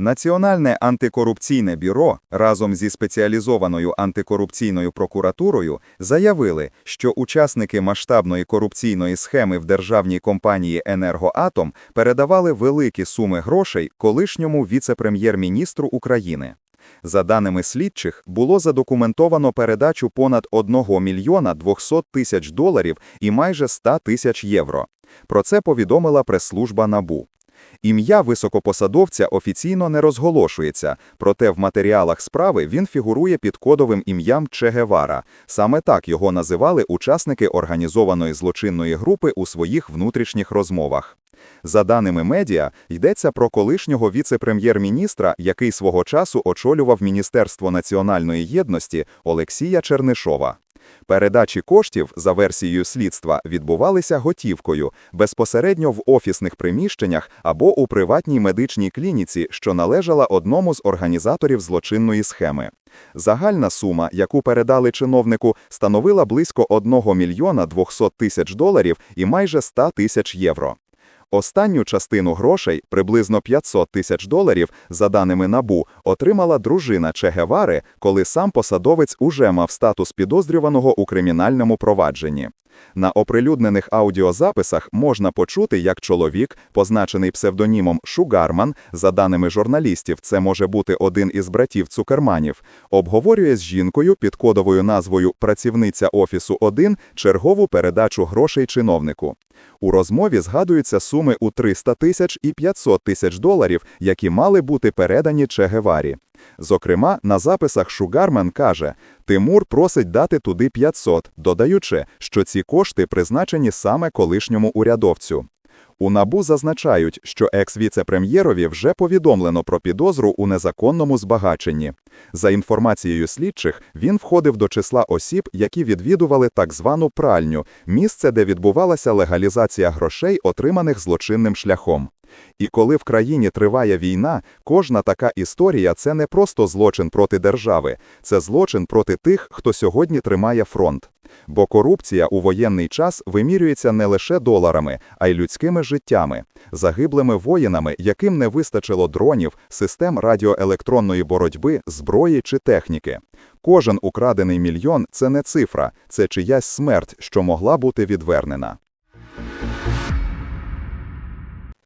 Національне антикорупційне бюро разом зі спеціалізованою антикорупційною прокуратурою заявили, що учасники масштабної корупційної схеми в державній компанії «Енергоатом» передавали великі суми грошей колишньому віце-прем'єр-міністру України. За даними слідчих, було задокументовано передачу понад 1 мільйона 200 тисяч доларів і майже 100 тисяч євро. Про це повідомила прес-служба НАБУ. Ім'я високопосадовця офіційно не розголошується, проте в матеріалах справи він фігурує під кодовим ім'ям Че Гевара. Саме так його називали учасники організованої злочинної групи у своїх внутрішніх розмовах. За даними медіа, йдеться про колишнього віце-прем'єр-міністра, який свого часу очолював Міністерство національної єдності Олексія Чернишова. Передачі коштів, за версією слідства, відбувалися готівкою, безпосередньо в офісних приміщеннях або у приватній медичній клініці, що належала одному з організаторів злочинної схеми. Загальна сума, яку передали чиновнику, становила близько 1 мільйона 200 тисяч доларів і майже 100 тисяч євро. Останню частину грошей, приблизно 500 тисяч доларів, за даними НАБУ, отримала дружина Чегевари, коли сам посадовець уже мав статус підозрюваного у кримінальному провадженні. На оприлюднених аудіозаписах можна почути, як чоловік, позначений псевдонімом Шугарман, за даними журналістів, це може бути один із братів Цукерманів, обговорює з жінкою під кодовою назвою «Працівниця Офісу 1» чергову передачу грошей чиновнику. У розмові згадуються суми у 300 тисяч і 500 тисяч доларів, які мали бути передані Че Геварі. Зокрема, на записах Шугармен каже, Тимур просить дати туди 500, додаючи, що ці кошти призначені саме колишньому урядовцю. У НАБУ зазначають, що екс-віце-прем'єрові вже повідомлено про підозру у незаконному збагаченні. За інформацією слідчих, він входив до числа осіб, які відвідували так звану пральню, місце, де відбувалася легалізація грошей, отриманих злочинним шляхом. І коли в країні триває війна, кожна така історія це не просто злочин проти держави, це злочин проти тих, хто сьогодні тримає фронт. Бо корупція у воєнний час вимірюється не лише доларами, а й людськими життями, загиблими воїнами, яким не вистачило дронів, систем радіоелектронної боротьби, зброї чи техніки. Кожен украдений мільйон це не цифра, це чиясь смерть, що могла бути відвернена.